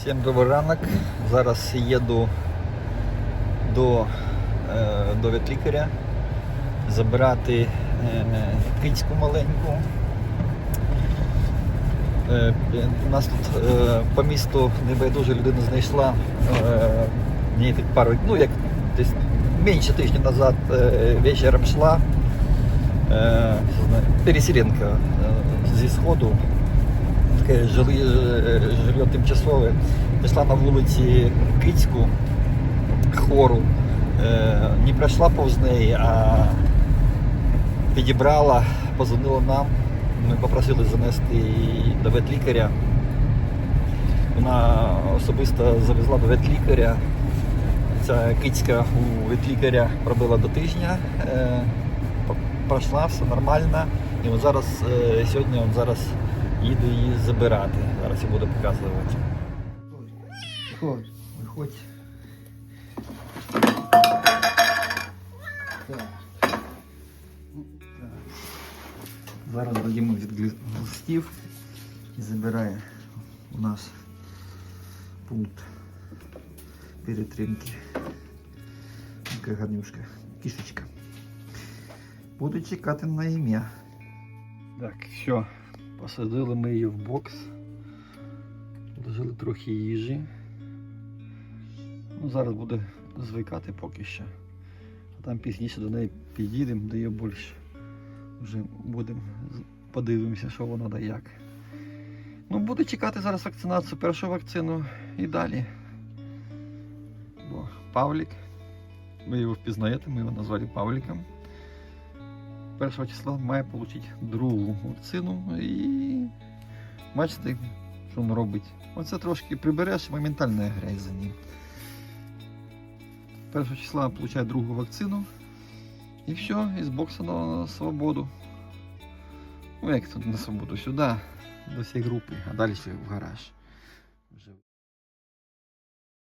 Всім добрий ранок. Зараз їду до, е, до ветлікаря забирати е, кицьку маленьку. Е, у нас тут по місту небайдужа людина знайшла мені так пару, ну як десь менше тижня назад вечором йшла переселенка е, зі сходу таке жилье тимчасове. Пішла на вулиці Кицьку хвору, е, не пройшла повз неї, а підібрала, позвонила нам. Ми попросили занести до ветлікаря. Вона особисто завезла до ветлікаря. Ця кицька у ветлікаря пробила до тижня. Е, пройшла, все нормально. І от зараз е, сьогодні от зараз їду її забирати. Зараз я буду показувати. Виходь, виходь. Так. Так. Зараз дадімо від глистів і забирає у нас пункт перетримки. Така гарнюшка, кішечка. Буду чекати на ім'я. Так, все. Посадили ми її в бокс. Вложили трохи їжі. Ну, зараз буде звикати поки що. А там пізніше до неї підійдемо, де її більше. Вже будемо подивимося, що вона да як. Ну, буду чекати зараз вакцинацію, першу вакцину і далі. Бо Павлік. Ви його впізнаєте, ми його назвали Павліком. 1 числа має отримати другу вакцину і бачите, що він робить. Оце трошки прибереш і моментально грязь за ним. 1 числа отримує другу вакцину. І все, із бокса на свободу. Ну як тут на свободу? Сюди, до цієї групи, а далі в гараж.